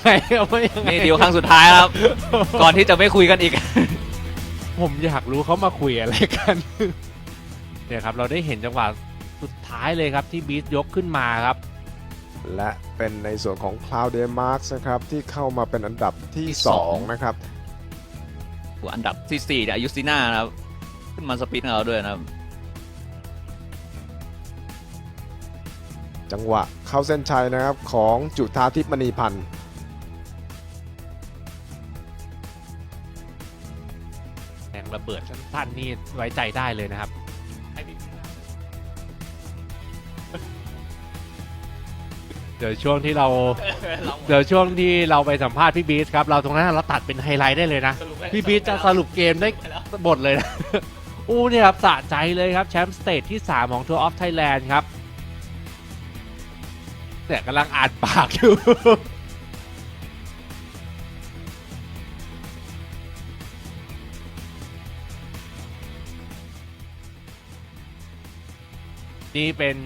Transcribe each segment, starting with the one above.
ยังไงเอาว่ายังไงนี่ดีลครั้งสุดท้ายครับ ก่อนที่จะไม่คุยกันอีก ผมอยากรู้เขามาคุยอะไรกันเนี่ยครับเราได้เห็นจังหวะสุดท้ายเลยครับที่บีทยกขึ้นมาครับ และเป็นในส่วนของ Cloud d e m a r k นะครับที่เข้ามาเป็นอันดับที่ ที่สอง 2 นะครับอันดับที่4เนี่ยอายุซิน่านะครับ ขึ้นมาสปีดกับเราด้วยนะครับ จังหวะเข้าเส้นชัยนะครับของจุธาทิพย์มณีพันธ์ แรงระเบิดสั้นๆนี่ไว้ใจได้เลยนะครับเดี๋ยวช่วงที่เราเดี๋ยวช่วงที่เราไปสัมภาษณ์พี่บีทครับเราตรงนั้นเราตัดเป็นไฮไลท์ได้เลยนะพี่บีทจะสรุปเกมได้หมดเลยนะอู้เนี่ยครับสะใจเลยครับแชมป์สเตทที่ 3 ของ Tour of Thailand ครับเนี่ยกำลังอ่านปากอยู่ นี่เป็น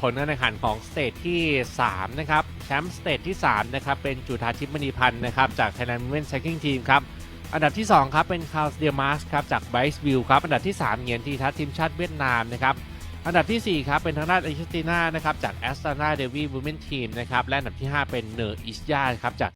ผลการแข่งขันของสเตทที่ 3 นะครับ แชมป์สเตทที่ 3 นะครับ เป็นจุธาทิพย์มณีพันธ์นะครับ จาก Thailand Women Cycling Team ครับ อันดับที่ 2 ครับ เป็นคาร์ลเดียมาสครับ จากไบส์วิลครับ อันดับที่ 3 เหงียนทีทัศทีมชาติเวียดนามนะครับ อันดับทีสี่4 ครับ เป็นทางด้านอาร์เจนติน่านะครับ จากแอสตันาเดวีวูแมนทีมนะครับ และอันดับที่ 5 เป็นเนอร์อิสยาครับจาก